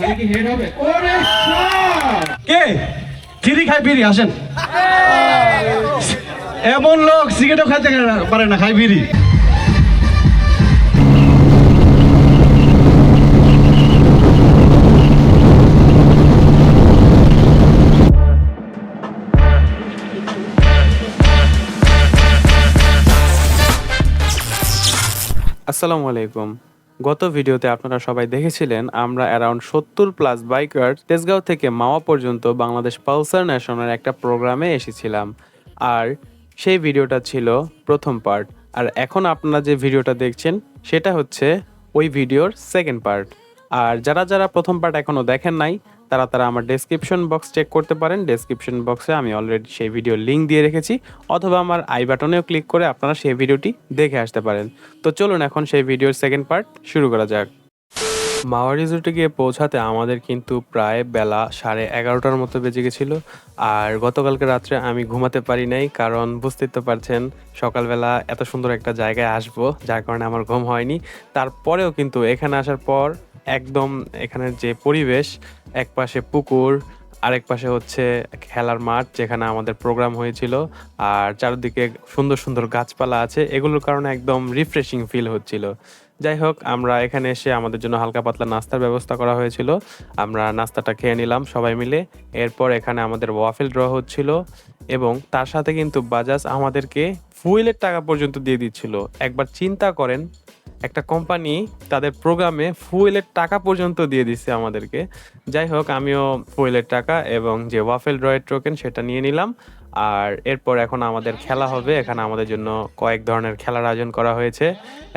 তাহলে কি হেড হবে? ওরে কে? ফিরি খাই বিড়ি আসেন। এমন লোক সিগারেটও খাইতে পারে না খাই বিড়ি। আসসালামু আলাইকুম। গত ভিডিওতে আপনারা সবাই দেখেছিলেন, আমরা অ্যারাউন্ড সত্তর প্লাস বাইকার তেজগাঁও থেকে মাওয়া পর্যন্ত বাংলাদেশ পালসার ন্যাশনের একটা প্রোগ্রামে এসেছিলাম। আর সেই ভিডিওটা ছিল প্রথম পার্ট আর এখন আপনারা যে ভিডিওটা দেখছেন, সেটা হচ্ছে ওই ভিডিওর সেকেন্ড পার্ট আর যারা যারা প্রথম পার্ট এখনও দেখেন নাই তারা তারা আমার ডেসক্রিপশন বক্স চেক করতে পারেন। ডেসক্রিপশন বক্সে আমি অলরেডি সেই ভিডিও লিঙ্ক দিয়ে রেখেছি। অথবা আমার আই বাটনেও ক্লিক করে আপনারা সেই ভিডিওটি দেখে আসতে পারেন। তো চলুন এখন সেই ভিডিওর সেকেন্ড পার্ট শুরু করা যাক। মাওয়া রিসোর্টে গিয়ে পৌঁছাতে আমাদের কিন্তু প্রায় বেলা সাড়ে এগারোটার মতো বেজে গেছিল। আর গতকালকে রাত্রে আমি ঘুমাতে পারি নাই, কারণ বুঝতেই তো পারছেন সকালবেলা এত সুন্দর একটা জায়গায় আসব, যার কারণে আমার ঘুম হয়নি। তারপরেও কিন্তু এখানে আসার পর একদম এখানের যে পরিবেশ, এক পাশে পুকুর, আরেক পাশে হচ্ছে খেলার মাঠ যেখানে আমাদের প্রোগ্রাম হয়েছিল। আর চারদিকে সুন্দর সুন্দর গাছপালা আছে, এগুলোর কারণে একদম রিফ্রেশিং ফিল হচ্ছিল। যাই হোক, আমরা এখানে এসে আমাদের জন্য হালকা পাতলা নাস্তার ব্যবস্থা করা হয়েছিল। আমরা নাস্তাটা খেয়ে নিলাম সবাই মিলে। এরপর এখানে আমাদের ওয়াফেল ড্র হচ্ছিল এবং তার সাথে কিন্তু বাজাজ আমাদেরকে ফুয়েলের টাকা পর্যন্ত দিয়ে দিচ্ছিল। একবার চিন্তা করেন একটা কোম্পানি তাদের প্রোগ্রামে ফুয়েলের টাকা পর্যন্ত দিয়ে দিচ্ছে আমাদেরকে। যাই হোক, আমিও ফুয়েলের টাকা এবং যে ওয়াফেল ড্রয়ের টোকেন সেটা নিয়ে নিলাম। আর এরপর এখন আমাদের খেলা হবে। এখানে আমাদের জন্য কয়েক ধরনের খেলার আয়োজন করা হয়েছে।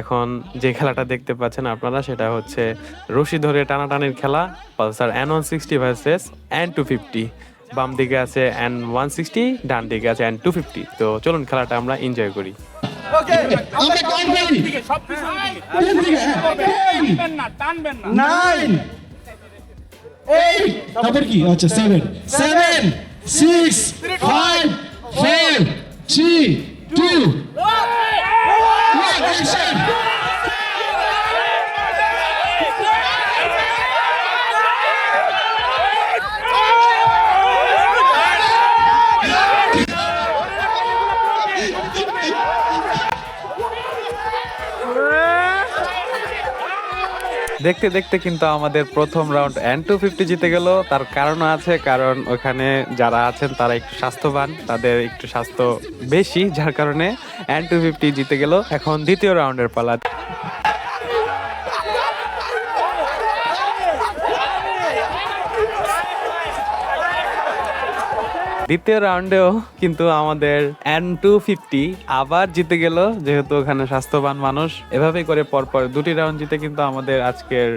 এখন যে খেলাটা দেখতে পাচ্ছেন আপনারা, সেটা হচ্ছে রশি ধরে টানাটানির খেলা, Pulsar N one sixty versus N two fifty বাম দিকে আছে এন ওয়ান সিক্সটি ডান দিকে আছে এন টু ফিফটি তো চলুন খেলাটা আমরা এনজয় করি। আমরা কাউন্ট করি নাইন। এইট তারপর কি? আচ্ছা seven seven six five four three two দেখতে দেখতে কিন্তু আমাদের প্রথম রাউন্ড এন টু ফিফটি জিতে গেল। তার কারণ আছে, কারণ ওখানে যারা আছেন তারা একটু স্বাস্থ্যবান, তাদের একটু স্বাস্থ্য বেশি, যার কারণে এন টু ফিফটি জিতে গেল। এখন দ্বিতীয় রাউন্ডের পালা। দ্বিতীয় রাউন্ডেও কিন্তু আমাদের এন টু ফিফটি আবার জিতে গেল যেহেতু ওখানে স্বাস্থ্যবান মানুষ। এভাবেই করে পরপর দুটি রাউন্ড জিতে কিন্তু আমাদের আজকের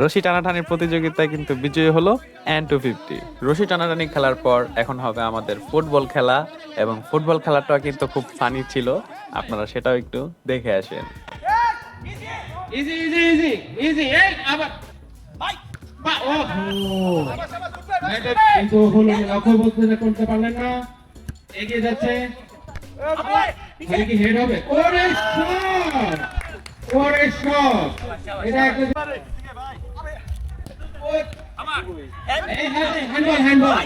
রশি টানাটানির প্রতিযোগিতায় কিন্তু বিজয়ী হলো অ্যান্ড টু ফিফটি রশি টানাটানি খেলার পর এখন হবে আমাদের ফুটবল খেলা এবং ফুটবল খেলাটা কিন্তু খুব ফানি ছিল। আপনারা সেটাও একটু দেখে আসেন। ইজি ইজি ইজি ইজি এই আবার। বা ও। কিন্তু হলো না, করতে পারলেন না। এগিয়ে যাচ্ছে। তাহলে কি হেড হবে? ওরে শট ওরে শট এটা হ্যান্ডবল হ্যান্ডবল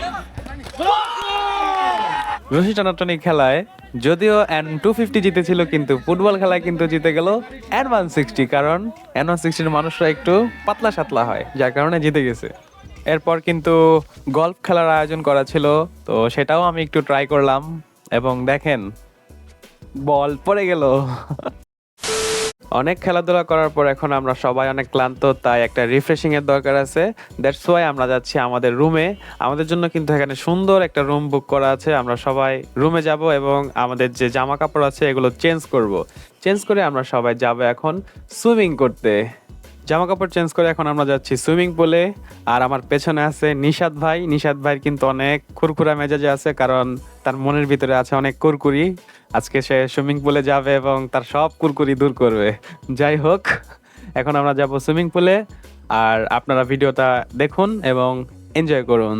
রশি টানাটানি খেলায় যদিও এন টু ফিফটি জিতেছিল কিন্তু ফুটবল খেলায় কিন্তু জিতে গেল এন ওয়ান সিক্সটি কারণ এন ওয়ান সিক্সটির মানুষরা একটু পাতলা সাতলা হয় যার কারণে জিতে গেছে। এরপর কিন্তু গল্ফ খেলার আয়োজন করা ছিল তো সেটাও আমি একটু ট্রাই করলাম। এবং দেখেন, বল পড়ে গেল। অনেক খেলাধুলা করার পর এখন আমরা সবাই অনেক ক্লান্ত, তাই একটা রিফ্রেশিং এর দরকার আছে। দ্যাটস ওয়াই আমরা যাচ্ছি আমাদের রুমে আমাদের জন্য কিন্তু এখানে সুন্দর একটা রুম বুক করা আছে। আমরা সবাই রুমে যাব এবং আমাদের যে জামা কাপড় আছে, এগুলো চেঞ্জ করব। চেঞ্জ করে আমরা সবাই যাব এখন সুইমিং করতে। জামা কাপড় চেঞ্জ করে এখন আমরা যাচ্ছি সুইমিং পুলে আর আমার পেছনে আছে নিশাদ ভাই। নিশাদ ভাই কিন্তু অনেক খুরখুরা মেজাজে আছে, কারণ তার মনের ভিতরে আছে অনেক কুরকুরি। আজকে সে সুইমিং পুলে যাবে এবং তার সব কুরকুরি দূর করবে। যাই হোক, এখন আমরা যাব সুইমিং পুলে, আর আপনারা ভিডিওটা দেখুন এবং এনজয় করুন।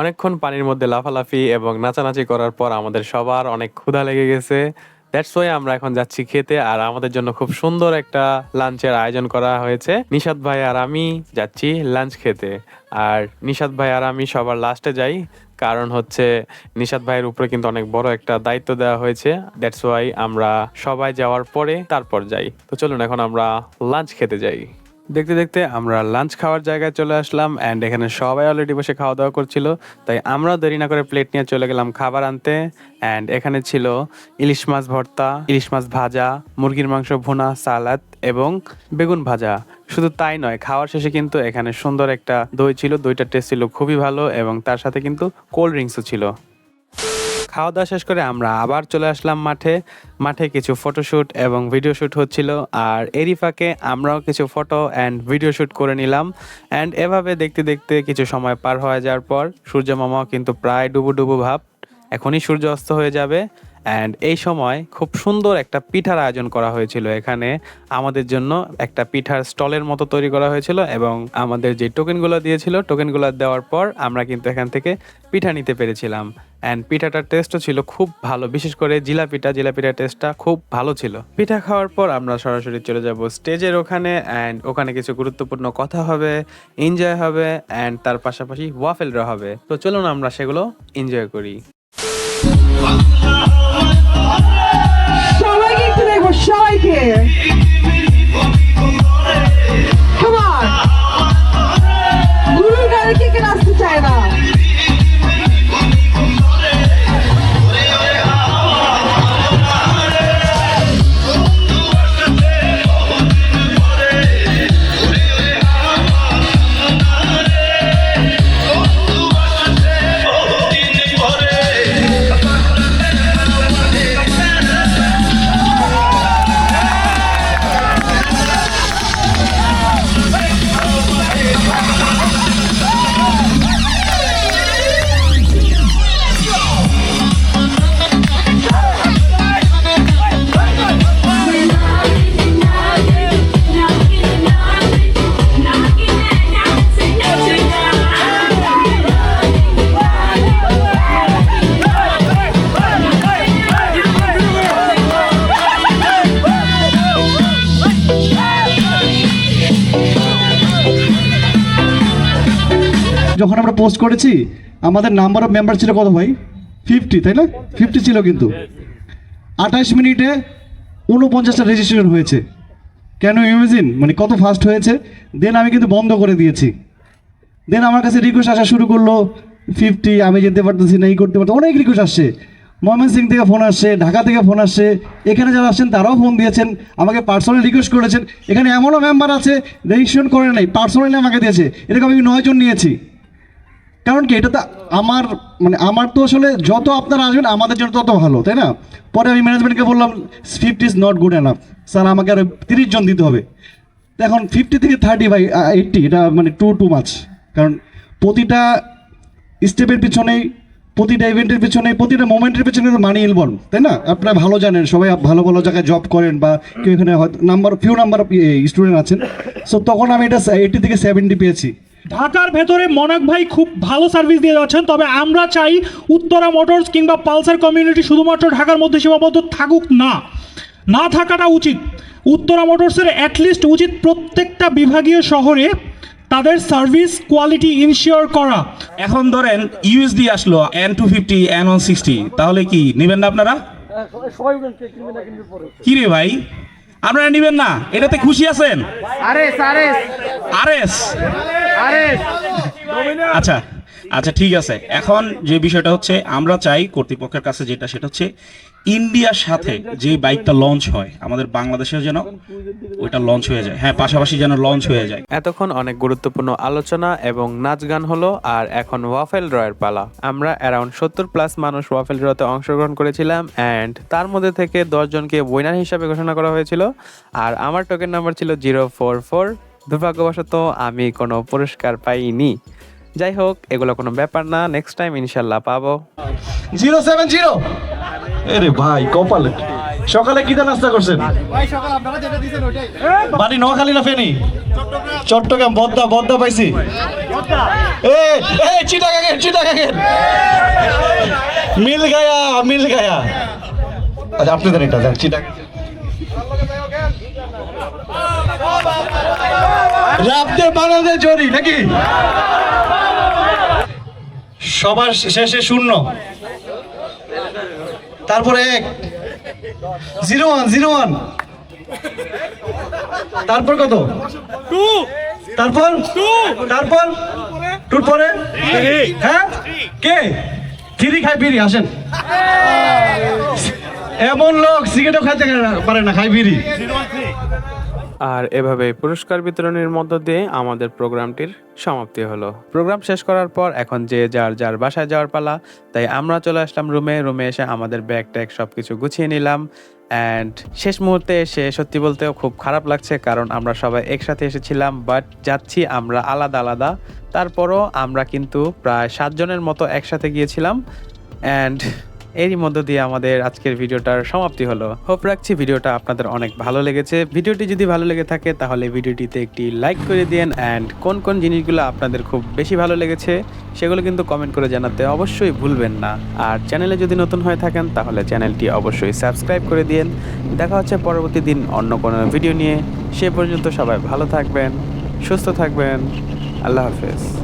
অনেকক্ষণ পানির মধ্যে লাফালাফি এবং নাচানাচি করার পর আমাদের সবার অনেক ক্ষুধা লেগে গেছে। দ্যাটস ওয়াই আমরা এখন যাচ্ছি খেতে আর আমাদের জন্য খুব সুন্দর একটা লাঞ্চের আয়োজন করা হয়েছে। নিশাদ ভাই আর আমি যাচ্ছি লাঞ্চ খেতে। আর নিশাদ ভাই আর আমি সবার লাস্টে যাই, কারণ হচ্ছে নিশাদ ভাইয়ের উপরে কিন্তু অনেক বড় একটা দায়িত্ব দেওয়া হয়েছে। দ্যাটস ওয়াই আমরা সবাই যাওয়ার পরে তারপর যাই। তো চলুন এখন আমরা লাঞ্চ খেতে যাই। দেখতে দেখতে আমরা লাঞ্চ খাওয়ার জায়গায় চলে আসলাম অ্যান্ড এখানে সবাই অলরেডি বসে খাওয়া দাওয়া করছিল। তাই আমরা দেরি না করে প্লেট নিয়ে চলে গেলাম খাবার আনতে অ্যান্ড এখানে ছিল ইলিশ মাছ ভর্তা, ইলিশ মাছ ভাজা, মুরগির মাংস ভুনা, সালাদ এবং বেগুন ভাজা। শুধু তাই নয়, খাওয়ার শেষে কিন্তু এখানে সুন্দর একটা দই ছিল, দইটার টেস্ট ছিল খুবই ভালো এবং তার সাথে কিন্তু কোল্ড ড্রিঙ্কসও ছিল। খাওয়া দাওয়া শেষ করে আমরা আবার চলে আসলাম মাঠে। মাঠে কিছু ফটোশ্যুট এবং ভিডিও শ্যুট হচ্ছিল। আর এরই ফাঁকে আমরাও কিছু ফটো অ্যান্ড ভিডিও শ্যুট করে নিলাম। অ্যান্ড এভাবে দেখতে দেখতে কিছু সময় পার হয়ে যাওয়ার পর সূর্য মামাও কিন্তু প্রায় ডুবু ডুবু ভাব, এখনই সূর্য অস্ত হয়ে যাবে। অ্যান্ড এই সময় খুব সুন্দর একটা পিঠার আয়োজন করা হয়েছিল এখানে। আমাদের জন্য একটা পিঠার স্টলের মতো তৈরি করা হয়েছিল এবং আমাদের যে টোকেনগুলো দিয়েছিল, টোকেনগুলো দেওয়ার পর আমরা কিন্তু এখান থেকে পিঠা নিতে পেরেছিলাম। অ্যান্ড পিঠাটার টেস্টও ছিল খুব ভালো, বিশেষ করে জিলাপিটা, জিলাপিটার টেস্টটা খুব ভালো ছিল। পিঠা খাওয়ার পর আমরা সরাসরি চলে যাব স্টেজের ওখানে অ্যান্ড ওখানে কিছু গুরুত্বপূর্ণ কথা হবে এনজয় হবে অ্যান্ড তার পাশাপাশি ওয়াফেলরা হবে। তো চলুন আমরা সেগুলো এনজয় করি। 耶。যখন আমরা পোস্ট করেছি, আমাদের নাম্বার অফ মেম্বার ছিল কত ভাই? ফিফটি তাই না? ফিফটি ছিল কিন্তু। আঠাশ মিনিটে উনপঞ্চাশটা রেজিস্ট্রেশন হয়েছে। কেন ইমেজিন মানে কত ফাস্ট হয়েছে? দেন আমি কিন্তু বন্ধ করে দিয়েছি। দেন আমার কাছে রিকোয়েস্ট আসা শুরু করল ফিফটি আমি যেতে পারতেছি না, এই করতে পারতো অনেক রিকোয়েস্ট আসছে। ময়মনসিং থেকে ফোন আসছে, ঢাকা থেকে ফোন আসছে। এখানে যারা আসছেন, তারাও ফোন দিয়েছেন, আমাকে পার্সোনালি রিকোয়েস্ট করেছেন। এখানে এমনও মেম্বার আছে রেজিস্ট্রেশন করে নাই পার্সোনালি আমাকে দিয়েছে। এরকম আমি নয়জন নিয়েছি। কারণ কি, এটা তো আমার মানে আমার তো আসলে যত আপনারা আসবেন, আমাদের জন্য তত ভালো, তাই না? পরে আমি ম্যানেজমেন্টকে বললাম fifty is not good enough sir, আমাকে আরও তিরিশ জন দিতে হবে। তো এখন ফিফটি থেকে থার্টি বাই এইটটি এটা মানে টু টু মাছ কারণ প্রতিটা স্টেপের পিছনেই, প্রতিটা ইভেন্টের পিছনে প্রতিটা মোমেন্টের পিছনে মানি ইলবন তাই না? আপনারা ভালো জানেন, সবাই ভালো ভালো জায়গায় জব করেন বা কেউ এখানে হয়তো নাম্বার ফিউ নাম্বার স্টুডেন্ট আছেন। সো তখন আমি এটা এইটি থেকে সেভেন্টি পেয়েছি। ঢাকার ভেতরে মনাক ভাই খুব ভালো সার্ভিস দিয়ে যাচ্ছেন তবে আমরা চাই উত্তরা মোটরস কিংবা পালসার কমিউনিটি শুধুমাত্র ঢাকার মধ্যে সীমাবদ্ধ থাকুক না। না থাকাটা উচিত। উত্তরা মোটরসের অ্যাটলিস্ট উচিত প্রত্যেকটা বিভাগীয় শহরে তাদের সার্ভিস কোয়ালিটি ইনশিওর করা। এখন ধরেন ইউএসডি আসলো N two fifty N one sixty তাহলে কি নেবেন না আপনারা? কি রে ভাই? আপনারা নেবেন না এটাতে খুশি আছেন? আরএস আচ্ছা আচ্ছা ঠিক আছে। এখন যে বিষয়টা হচ্ছে আমরা চাই কর্তৃপক্ষের কাছে যেটা সেটা হচ্ছে ইন্ডিয়ার সাথে যে বাইকটা লঞ্চ হয় আমাদের বাংলাদেশেও যেন ওইটা লঞ্চ হয়ে যায়। হ্যাঁ পাশাপাশি যেন লঞ্চ হয়ে যায়। এতক্ষণ অনেক গুরুত্বপূর্ণ আলোচনা এবং নাচ গান হলো আর এখন ওয়াফেল ড্রয়ের পালা। আমরা অ্যারাউন্ড সত্তর প্লাস মানুষ ওয়াফেল ড্রতে অংশগ্রহণ করেছিলাম অ্যান্ড তার মধ্যে থেকে দশজনকে উইনার হিসাবে ঘোষণা করা হয়েছিল। আর আমার টোকেন নাম্বার ছিল জিরো ফোর ফোর দুর্ভাগ্যবশত আমি কোনো পুরস্কার পাইনি। যাই হোক এগুলো কোনো ব্যাপার না। নেক্সট টাইম ইনশাল্লাহ পাবো। জিরো সেভেন জিরো আরে ভাই, কপালে সকালে কি নাস্তা করছেন? বাড়ি নোয়াখালী না ফেনি। চট্টগ্রাম, বদ্দা বদ্দা পাইছি। এ এ চিটাগাঙ্গে চিটাগাং চিটাগাং মিল গায়া মিল গায়া আচ্ছা আপনাদের এটা, দেন চিটাগাং রাবতে বানাতে জরি, নাকি? সবার শেষে শূন্য। তারপরে এক। Zero one zero one. তারপর কত? টু। তারপর? টু। তারপর? টুর পরে? হ্যাঁ? কে? থ্রি খাই বিড়ি আসেন। এমন লোক সিগারেটও খাইতে পারে না খাই বিড়ি। আর এভাবে পুরস্কার বিতরণের মধ্য দিয়ে আমাদের প্রোগ্রামটির সমাপ্তি হলো। প্রোগ্রাম শেষ করার পর এখন যে যার যার বাসায় যাওয়ার পালা, তাই আমরা চলে আসলাম রুমে রুমে এসে আমাদের ব্যাগ ট্যাগ সব কিছু গুছিয়ে নিলাম। অ্যান্ড শেষ মুহূর্তে এসে সত্যি বলতেও খুব খারাপ লাগছে কারণ আমরা সবাই একসাথে এসেছিলাম বাট যাচ্ছি আমরা আলাদা আলাদা। তারপরও আমরা কিন্তু প্রায় সাতজনের মতো একসাথে গিয়েছিলাম। অ্যান্ড এরই মধ্য দিয়ে আমাদের আজকের ভিডিওটার সমাপ্তি হলো। হোপ রাখছি ভিডিওটা আপনাদের অনেক ভালো লেগেছে। ভিডিওটি যদি ভালো লেগে থাকে, তাহলে ভিডিওটিতে একটি লাইক করে দিন অ্যান্ড কোন কোন জিনিসগুলো আপনাদের খুব বেশি ভালো লেগেছে, সেগুলো কিন্তু কমেন্ট করে জানাতে অবশ্যই ভুলবেন না। আর চ্যানেলে যদি নতুন হয়ে থাকেন, তাহলে চ্যানেলটি অবশ্যই সাবস্ক্রাইব করে দিন দেখা হচ্ছে পরবর্তী দিন অন্য কোনো ভিডিও নিয়ে। সে পর্যন্ত সবাই ভালো থাকবেন, সুস্থ থাকবেন। আল্লাহ হাফেজ।